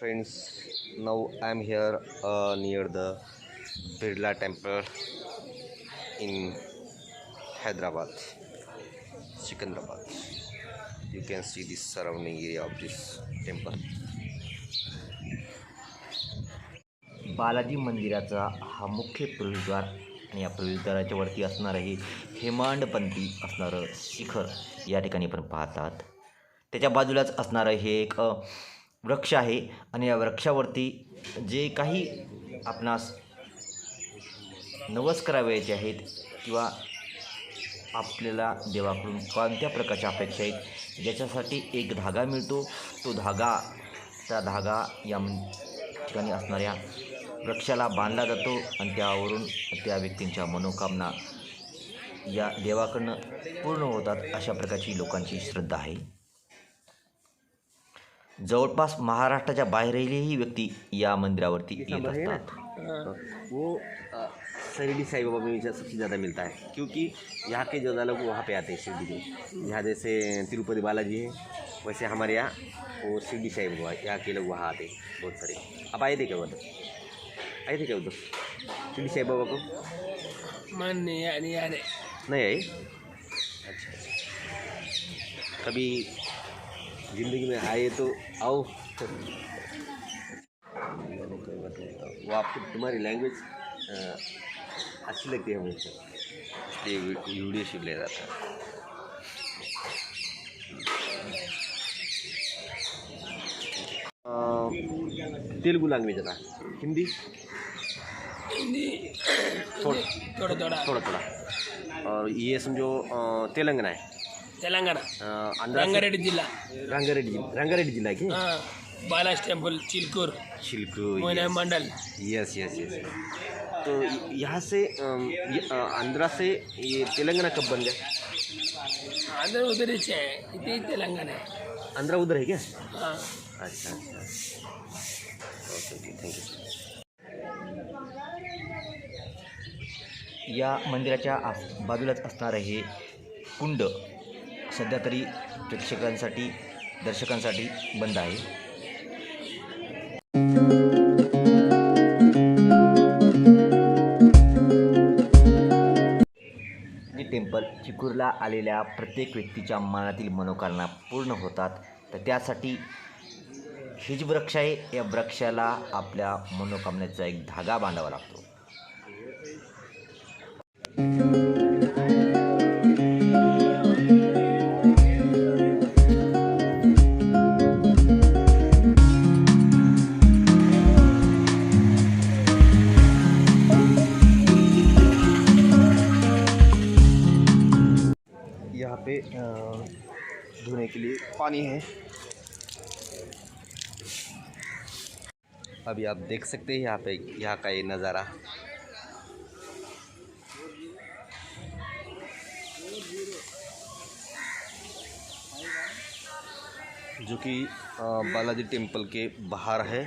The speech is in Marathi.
Friends now I am here near the Birla temple in Hyderabad Secunderabad you can see this surrounding area of this temple Balaji मंदिराचा हा मुख्य प्रवेशद्वार आणि या प्रवेशद्वाराच्या वरती असणारं हे हेमांडपंती असणारं शिखर या ठिकाणी आपण पाहतात. त्याच्या बाजूलाच असणारं हे एक वृक्ष आहे आणि या वृक्षावरती जे काही आपणास नवस करावयाचे आहेत किंवा आपल्याला देवाकडून कोणत्या प्रकारच्या अपेक्षा आहेत ज्याच्यासाठी एक धागा मिळतो तो धागा त्या धागा या ठिकाणी असणाऱ्या वृक्षाला बांधला जातो आणि त्यावरून त्या व्यक्तींच्या मनोकामना या देवाकडनं पूर्ण होतात अशा प्रकारची लोकांची श्रद्धा आहे. जवळपास महाराष्ट्राच्या बाहेरही व्यक्ति या मंदिरावरती येत है असतात. वो अ, शिरडी साई बाबा में सबसे ज़्यादा मिलता है क्योंकि यहाँ के जो लोग वहाँ पे आते हैं शिरडी में यहाँ जैसे तिरुपति बालाजी है वैसे हमारे यहाँ वो शिरडी साई बाबा यहाँ के लोग वहाँ आते हैं बहुत सारे। आप आए थे क्या उधर। आए थे क्या उधर। शिरडी साई बाबा को? मन यानी यानी नहीं आए? अच्छा अच्छा। कभी ज़िंदगी में आए तो आओ। वो आपको तुम्हारी लैंग्वेज अच्छी लगती है मुझे। इसलिए वीडियो शिप ले रहा था। तेलुगु लैंग्वेज था हिंदी? हिंदी। थोड़ा थोड़ा थोड़ा। और ये समझो तेलंगाना है। తెలంగాణ अ, आंध्रा से- రంగారెడ్డి జిల్లా रंगारेड्डी जिला रंगारेड्डी जिला की ఆ, బాలాజ్ టెంపుల్ చిల్కూర్ छिलकू मोइना मंडल यस यस यस तो य- यहाँ से अम, ये, अ, आंध्रा से ये तेलंगाना कब बन गया అందరూ ఉదరించే ఇది తెలంగాణ आंध्रा उधर है क्या ఆ, अच्छा अच्छा ओके ओके थैंक यू या मंदिराच्या आस बाजूलाच असणारं हे कुंड सध्या तरी प्रेक्षकांसाठी दर्शकांसाठी बंद आहे. टेम्पल चिकूरला आलेल्या प्रत्येक व्यक्तीच्या मनातील मनोकामना पूर्ण होतात तर त्यासाठी हे जे वृक्ष आहे. या वृक्षाला आपल्या मनोकामनेचा एक धागा बांधावा लागतो. पे धोने के लिए पानी है। अभी आप देख सकते हैं यहाँ पे, यहाँ का ये नज़ारा। जो कि बालाजी टेंपल के बाहर है।